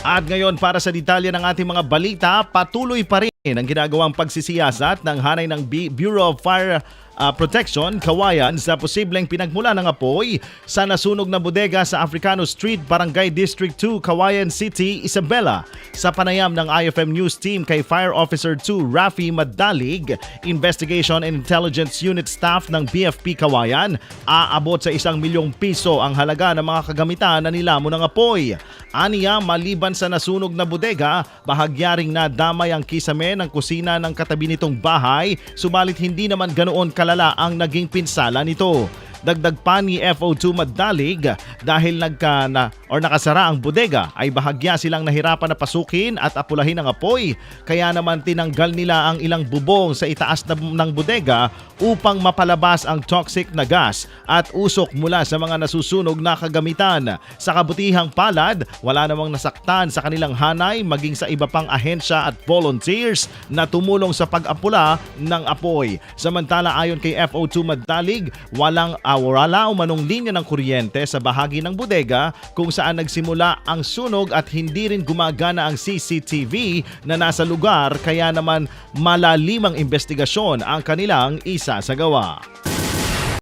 At ngayon para sa detalye ng ating mga balita, patuloy pa rin ang ginagawang pagsisiyasat ng hanay ng Bureau of Fire uh, Protection, Kawayan, sa posibleng pinagmula ng apoy sa nasunog na bodega sa Africano Street, Barangay District 2, Kawayan City, Isabela. Sa panayam ng IFM News Team kay Fire Officer 2 Rafi Madalig, Investigation and Intelligence Unit staff ng BFP Kawayan, aabot sa isang milyong piso ang halaga ng mga kagamitan na nilamon ng apoy. Aniya, maliban sa nasunog na bodega, bahagyaring nadamay ang kisame ng kusina ng katabi nitong bahay, subalit hindi naman ganoon kalala ang naging pinsala nito. Dagdag pa ni FO2 Madalig dahil nagka na, or nakasara ang bodega ay bahagya silang nahirapan na pasukin at apulahin ang apoy kaya naman tinanggal nila ang ilang bubong sa itaas na, ng bodega upang mapalabas ang toxic na gas at usok mula sa mga nasusunog na kagamitan. Sa kabutihang palad, wala namang nasaktan sa kanilang hanay maging sa iba pang ahensya at volunteers na tumulong sa pag-apula ng apoy. Samantala ayon kay FO2 Madalig, walang wala umanong linya ng kuryente sa bahagi ng bodega kung saan nagsimula ang sunog at hindi rin gumagana ang CCTV na nasa lugar kaya naman malalimang investigasyon ang kanilang isa sa gawa.